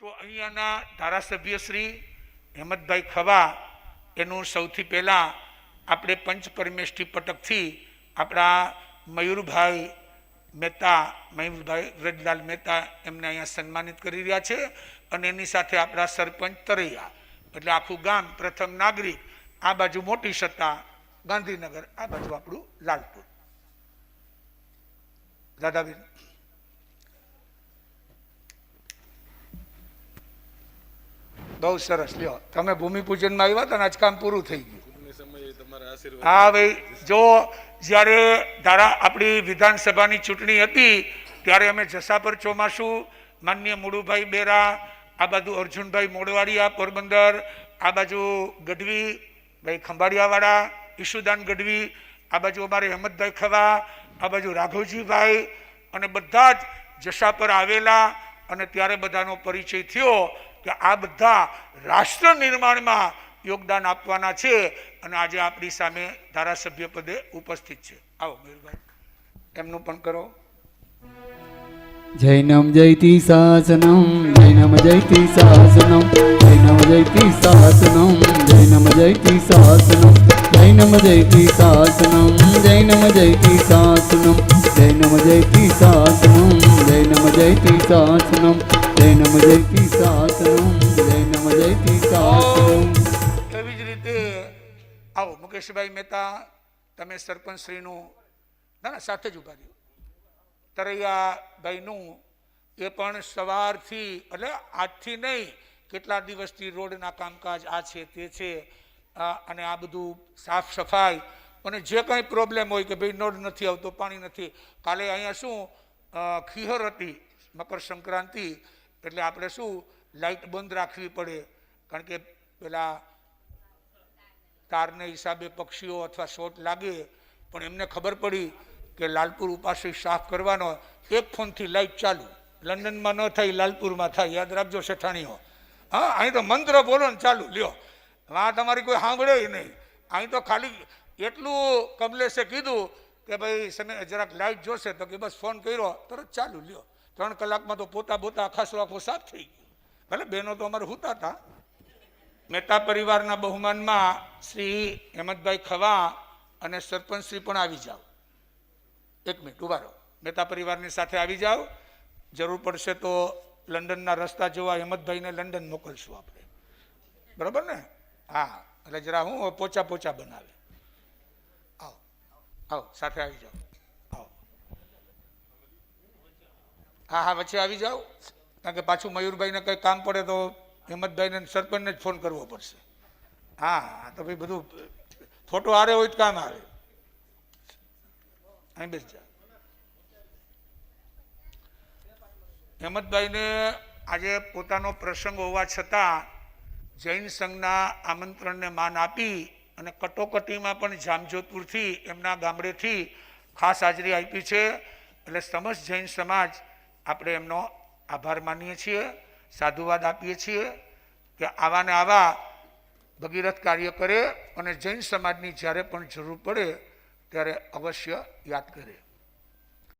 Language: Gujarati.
તો અહીંયાના ધારાસભ્ય શ્રી હેમંતભાઈ ખવા એનું સૌથી પહેલાં આપણે પંચ પરમેષ્ઠી પટકથી આપણા મયુરભાઈ મહેતા, મયુરભાઈ વ્રજલાલ મહેતા એમને અહીંયા સન્માનિત કરી રહ્યા છે અને એની સાથે આપણા સરપંચ તરૈયા, એટલે આખું ગામ પ્રથમ નાગરિક, આ બાજુ મોટી સત્તા, ગાંધીનગર, આ બાજુ આપણું લાલપુર. દાદાબેન. બહુ સરસ. લ્યો તમે ભૂમિપૂજનમાં આવ્યા હતા ને આજ કામ પૂરું થઈ ગયું. તમારા હા ભાઈ જો જ્યારે ધારા આપણી વિધાનસભાની ચૂંટણી હતી ત્યારે અમે જસાપર ચોમાસું માન્ય મુળુભાઈ બેરા આ બાજુ અર્જુનભાઈ મોડવાડિયા પોરબંદર આ બાજુ ગઢવી ભાઈ ખંભાળિયાવાળા ઈશુદાન ગઢવી આ બાજુ અમારે હેમંતભાઈ ખવા આ બાજુ રાઘવજીભાઈ અને બધા જ જસા પર આવેલા અને ત્યારે બધાનો પરિચય થયો કે આ બધા રાષ્ટ્ર નિર્માણમાં યોગદાન આપવાના છે અને આજે આપણી સામે ધારાસભ્ય પદે ઉપસ્થિત છે. આવો મયુરભાઈ એમનું પણ કરો. જૈનમ જયતિ શાસનમ જૈનમ જયતિ શાસનમ જૈનમ જયતિ શાસનમ જૈનમ જયતિ શાસનમ જૈનમ જયતિ શાસનમ જય નમ જય પિશાસનમ જય નમ જય પિશાસનમ જય નમ જય પિશાસનમ જય નમ જય પિશાસનમ જય નમ જય પિશાસનમ એવી જ રીતે આવો, મુકેશભાઈ મહેતા, તમે સરપંચશ્રીનું, ના ના, સાથે જ ઊભા રહ્યો. તરૈયાભાઈનું એ પણ સવારથી, એટલે આજથી નહીં, કેટલા દિવસથી રોડના કામકાજ આ છે, તે છે અને આ બધું સાફ સફાઈ અને જે કંઈ પ્રોબ્લેમ હોય કે ભાઈ નળ નથી આવતો, પાણી નથી. કાલે અહીંયા શું ખીહર હતી, મકર સંક્રાંતિ, એટલે આપણે શું લાઇટ બંધ રાખવી પડે. કારણ કે પેલા તારને હિસાબે પક્ષીઓ અથવા શોટ લાગે, પણ એમને ખબર પડી કે લાલપુર ઉપાસી સાફ કરવાનો, એક ફોનથી લાઇટ ચાલુ. લંડનમાં ન થાય, લાલપુરમાં થાય, યાદ રાખજો શેઠાણીઓ. હા, અહીં તો મંત્ર બોલો ને ચાલુ, લ્યો. આ તમારી કોઈ સાંભળે નહીં. અહીં તો ખાલી એટલું કમલેશે કીધું કે ભાઈ તમે જરાક લાઈટ જોશે તો કે બસ ફોન કર્યો, તરત ચાલુ લ્યો. ત્રણ કલાકમાં તો પોતા પોતા આખાસો આખો સાફ થઈ ગયું. ભલે બહેનો તો અમારે હુતા હતા. મહેતા પરિવારના બહુમાનમાં શ્રી હેમંતભાઈ ખવા અને સરપંચશ્રી પણ આવી જાઓ. એક મિનિટ ઊભા રહો. મહેતા પરિવારની સાથે આવી જાઓ. જરૂર પડશે તો લંડનના રસ્તા જોવા હેમંતભાઈને લંડન મોકલશું આપણે. બરાબર ને? હા, એટલે જરા હું પોચા પોચા બનાવે. આવો સાથે આવી જાઓ. આવો. હા હા વચ્ચે આવી જાઓ. કારણ કે પાછું મયુરભાઈને કંઈ કામ પડે તો હિંમતભાઈને સરપંચને જ ફોન કરવો પડશે. હા તો ભાઈ બધું ફોટો આવે હોય તો કામ આવે અહીં બેસ જા. હેમંતભાઈને આજે પોતાનો પ્રસંગ હોવા છતાં જૈન સંઘના આમંત્રણને માન આપી અને કટોકટીમાં પણ જામજોધપુરથી એમના ગામડેથી ખાસ હાજરી આપી છે. એટલે સમસ્ત જૈન સમાજ આપણે એમનો આભાર માનીએ છીએ, સાધુવાદ આપીએ છીએ કે આવા ને આવા ભગીરથ કાર્ય કરે અને જૈન સમાજની જ્યારે પણ જરૂર પડે ત્યારે અવશ્ય યાદ કરે.